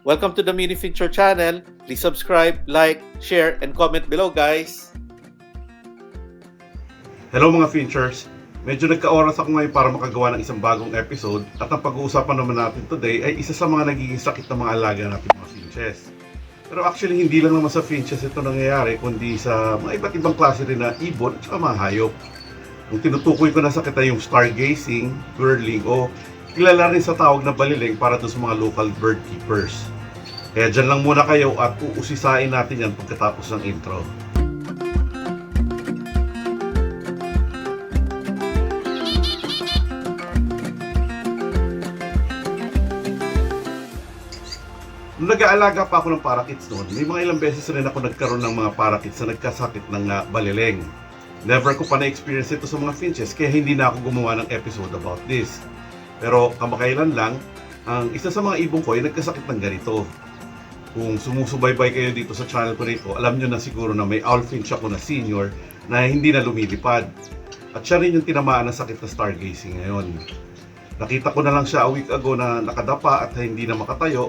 Welcome to the Mini Fincher channel. Please subscribe, like, share, and comment below, guys. Hello mga Finchers! Medyo nagka-oras ako ngayon para makagawa ng isang bagong episode at ang pag-uusapan naman natin today ay isa sa mga nagiging sakit ng mga alaga natin mga Finches. Pero actually hindi lang naman sa Finches ito nangyayari kundi sa mga iba't ibang klase rin na ibon at mga hayop. Ang tinutukoy ko na sakit ay yung stargazing, whirling o kilala rin sa tawag na baliling para doon sa mga local bird keepers. Kaya dyan lang muna kayo at uusisain natin yan pagkatapos ng intro. Nung nag-aalaga pa ako ng parakeets noon, may mga ilang beses rin ako nagkaroon ng mga parakeets na nagkasakit ng uh, balileng. Never ko pa na-experience ito sa mga finches, kaya hindi na ako gumawa ng episode about this. Pero kamakailan lang, ang isa sa mga ibong ko ay nagkasakit ng ganito. Kung sumusubaybay kayo dito sa channel ko rito, alam nyo na siguro na may owl finch ako na senior na hindi na lumilipad. At siya rin yung tinamaan ng sakit na stargazing ngayon. Nakita ko na lang siya a week ago na nakadapa at hindi na makatayo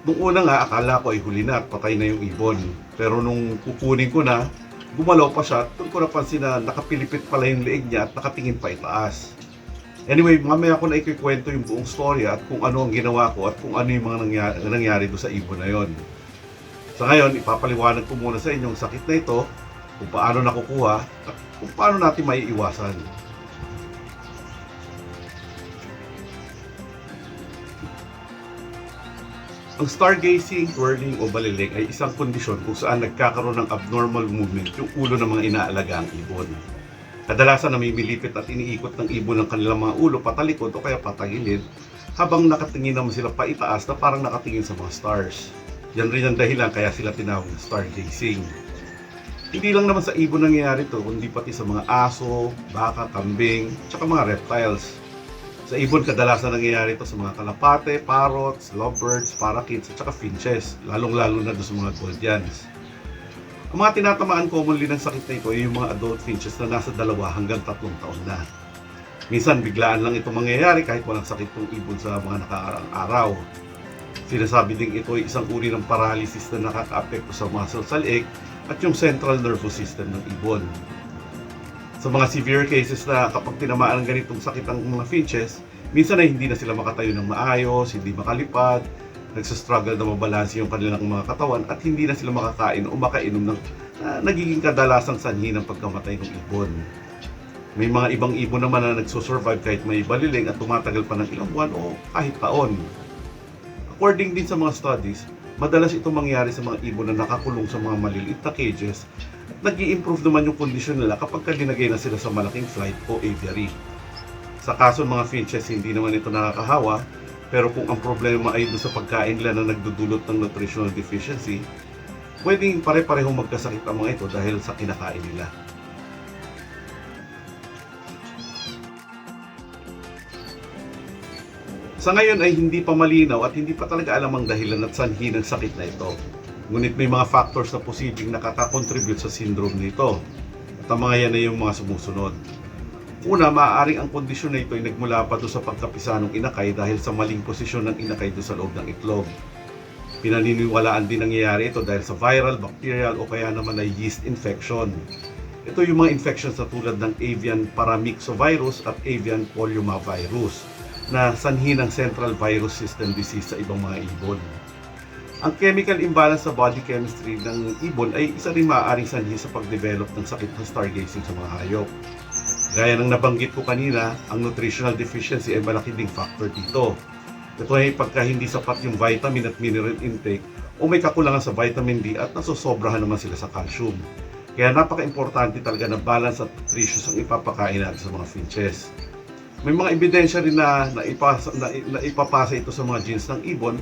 Nung una nga, akala ko ay huli na at patay na yung ibon. Pero nung kukunin ko na, gumalaw pa siya at doon ko napansin na nakapilipit pala yung leeg niya at nakatingin pa itaas. Anyway, mamaya ko na ikikwento yung buong story at kung ano ang ginawa ko at kung ano yung mga nangyari, nangyari doon sa ibon na yon. Sa ngayon, ipapaliwanag ko muna sa inyo ang sakit na ito, kung paano nakukuha at kung paano natin maiiwasan. Ang stargazing, whirling o baliling ay isang kondisyon kung saan nagkakaroon ng abnormal movement yung ulo ng mga inaalagang ibon. Kadalasan namimilipit at iniikot ng ibon ng kanilang mga ulo patalikod o kaya patagilid habang nakatingin naman sila paitaas na parang nakatingin sa mga stars. Yan rin ang dahilan kaya sila tinawag na stargazing. Hindi lang naman sa ibon nangyayari to, kundi pati sa mga aso, baka, kambing, tsaka mga reptiles. Sa ibon, kadalasan nangyayari ito sa mga kalapate, parrots, lovebirds, parakeets, at saka finches, lalong-lalo na doon sa mga Gordians. Ang mga tinatamaan commonly ng sakit na ito ay yung mga adult finches na nasa dalawa hanggang tatlong taon na. Minsan, biglaan lang ito mangyayari kahit walang sakit ng ibon sa mga nakaraang araw. Sinasabi ding ito ay isang uri ng paralysis na nakaka-apekto sa muscle sa leeg at yung central nervous system ng ibon sa mga severe cases na kapag tinamaan ng ganitong sakit ang mga finches, minsan ay hindi na sila makatayo ng maayos, hindi makalipad, nagsastruggle na mabalanse yung kanilang mga katawan at hindi na sila makakain o makainom ng uh, nagiging kadalasang sanhi ng pagkamatay ng ibon. May mga ibang ibon naman na nagsusurvive kahit may baliling at tumatagal pa ng ilang buwan o kahit taon. According din sa mga studies, madalas ito mangyari sa mga ibon na nakakulong sa mga maliliit na cages nag improve naman yung kondisyon nila kapag linagay na sila sa malaking flight o aviary. Sa kaso ng mga finches, hindi naman ito nakakahawa, pero kung ang problema ay doon sa pagkain nila na nagdudulot ng nutritional deficiency, pwedeng pare-parehong magkasakit ang mga ito dahil sa kinakain nila. Sa ngayon ay hindi pa malinaw at hindi pa talaga alam ang dahilan at sanhi ng sakit na ito. Ngunit may mga factors na posibleng nakaka-contribute sa syndrome nito. At ang mga yan ay yung mga sumusunod. Una, maaaring ang kondisyon na ito ay nagmula pa doon sa pagkapisa ng inakay dahil sa maling posisyon ng inakay doon sa loob ng itlog. Pinaniniwalaan din nangyayari ito dahil sa viral, bacterial o kaya naman ay yeast infection. Ito yung mga infections na tulad ng avian paramyxovirus at avian polyomavirus na sanhi ng central virus system disease sa ibang mga ibon. Ang chemical imbalance sa body chemistry ng ibon ay isa rin maaaring sanhi sa pag-develop ng sakit ng stargazing sa mga hayop. Gaya ng nabanggit ko kanina, ang nutritional deficiency ay malaki ding factor dito. Ito ay pagka hindi sapat yung vitamin at mineral intake o may kakulangan sa vitamin D at nasosobrahan naman sila sa calcium. Kaya napaka-importante talaga na balance at nutritious ang ipapakain natin sa mga finches. May mga ebidensya rin na, na, ipasa, na, na ipapasa ito sa mga genes ng ibon.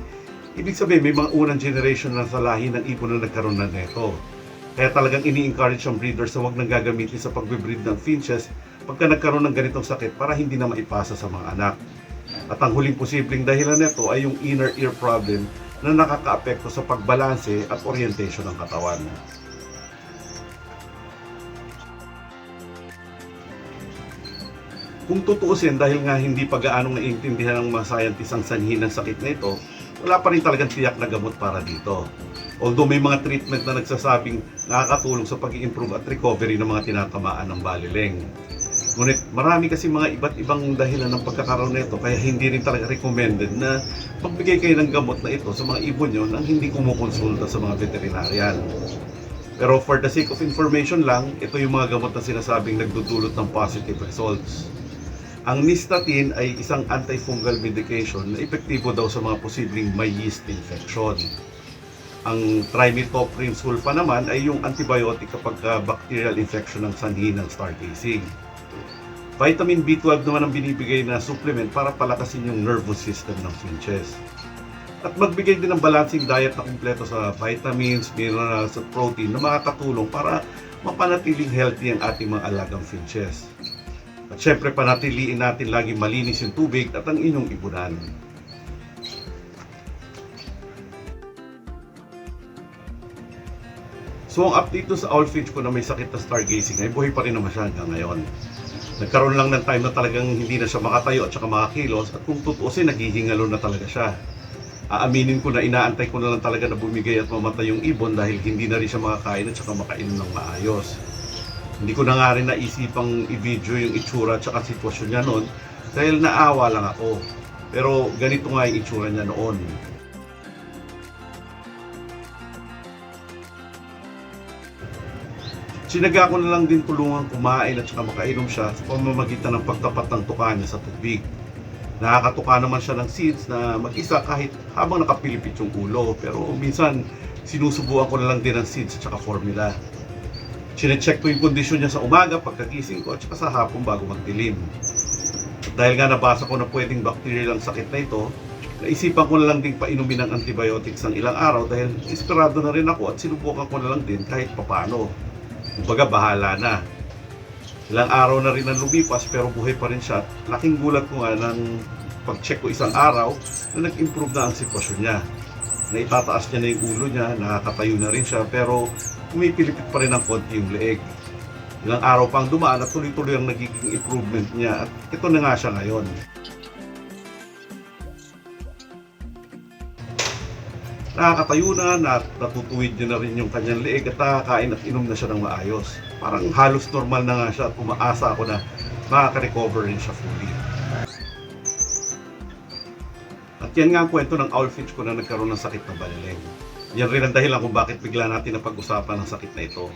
Ibig sabihin, may mga unang generation na sa lahi ng ibon na nagkaroon na nito. Kaya talagang ini-encourage ang breeders na huwag nang gagamitin sa pagbe-breed ng finches pagka nagkaroon ng ganitong sakit para hindi na maipasa sa mga anak. At ang huling posibleng dahilan nito ay yung inner ear problem na nakakaapekto sa pagbalanse at orientation ng katawan. Kung tutuusin dahil nga hindi pa gaanong naiintindihan ng mga scientists ang sanhi ng sakit na ito, wala pa rin talagang tiyak na gamot para dito. Although may mga treatment na nagsasabing nakakatulong sa pag improve at recovery ng mga tinatamaan ng baliling. Ngunit marami kasi mga iba't ibang dahilan ng pagkakaroon nito kaya hindi rin talaga recommended na magbigay kayo ng gamot na ito sa mga ibon nyo nang hindi kumukonsulta sa mga veterinarian. Pero for the sake of information lang, ito yung mga gamot na sinasabing nagdudulot ng positive results. Ang nystatin ay isang antifungal medication na epektibo daw sa mga posibleng may yeast infection. Ang trimethoprim sulfa naman ay yung antibiotic kapag ah, bacterial infection ng sanhi ng stargazing. Vitamin B12 naman ang binibigay na supplement para palakasin yung nervous system ng finches. At magbigay din ng balancing diet na kumpleto sa vitamins, minerals at protein na makakatulong para mapanatiling healthy ang ating mga alagang finches. At syempre panatiliin natin lagi malinis yung tubig at ang inyong ibunan. So ang update sa Owlfinch ko na may sakit na stargazing ay buhay pa rin naman siya hanggang ngayon. Nagkaroon lang ng time na talagang hindi na siya makatayo at saka makakilos at kung tutuusin naghihingalo na talaga siya. Aaminin ko na inaantay ko na lang talaga na bumigay at mamatay yung ibon dahil hindi na rin siya makakain at saka makainom ng maayos. Hindi ko na nga rin naisipang i-video yung itsura at saka sitwasyon niya noon dahil naawa lang ako. Pero ganito nga yung itsura niya noon. Sinaga ko na lang din tulungan kumain at saka makainom siya sa pamamagitan ng pagtapat ng tuka niya sa tubig. Nakakatuka naman siya ng seeds na mag-isa kahit habang nakapilipit yung ulo. Pero minsan, sinusubuan ko na lang din ng seeds at saka formula. Sinecheck ko yung kondisyon niya sa umaga pagkagising ko at saka sa hapon bago magdilim. At dahil nga nabasa ko na pwedeng bacterial ang sakit na ito, naisipan ko na lang din painumin ng antibiotics ng ilang araw dahil inspirado na rin ako at sinubukan ko na lang din kahit papano. Kumbaga bahala na. Ilang araw na rin ang lumipas pero buhay pa rin siya. Laking gulat ko nga nang pag-check ko isang araw na nag-improve na ang sitwasyon niya. Naitataas niya na yung ulo niya, nakakatayo na rin siya pero pumipilipit pa rin ng konti yung leeg. Ilang araw pang dumaan at tuloy-tuloy ang nagiging improvement niya at ito na nga siya ngayon. Nakakatayo na, nat natutuwid niya na rin yung kanyang leeg at nakakain at inom na siya ng maayos. Parang halos normal na nga siya at umaasa ako na makaka-recover rin siya fully. At yan nga ang kwento ng owlfinch ko na nagkaroon ng sakit ng baliling. Yan rin ang dahilan kung bakit bigla natin napag-usapan ng sakit na ito.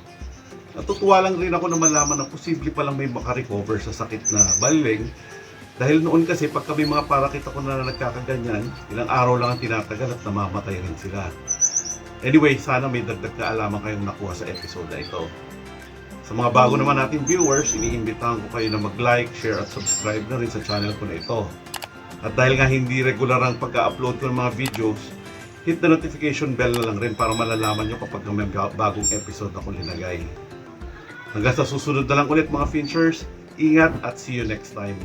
Natutuwa lang rin ako na malaman na posible palang may makarecover sa sakit na baliling dahil noon kasi pag kami mga parakit ako na nagkakaganyan, ilang araw lang ang tinatagal at namamatay rin sila. Anyway, sana may dagdag na alaman kayong nakuha sa episode na ito. Sa mga bago naman nating viewers, iniimbitahan ko kayo na mag-like, share at subscribe na rin sa channel ko na ito. At dahil nga hindi regular ang pagka-upload ko ng mga videos, hit the notification bell na lang rin para malalaman nyo kapag may bagong episode ako linagay. Hanggang sa susunod na lang ulit mga Finchers, ingat at see you next time.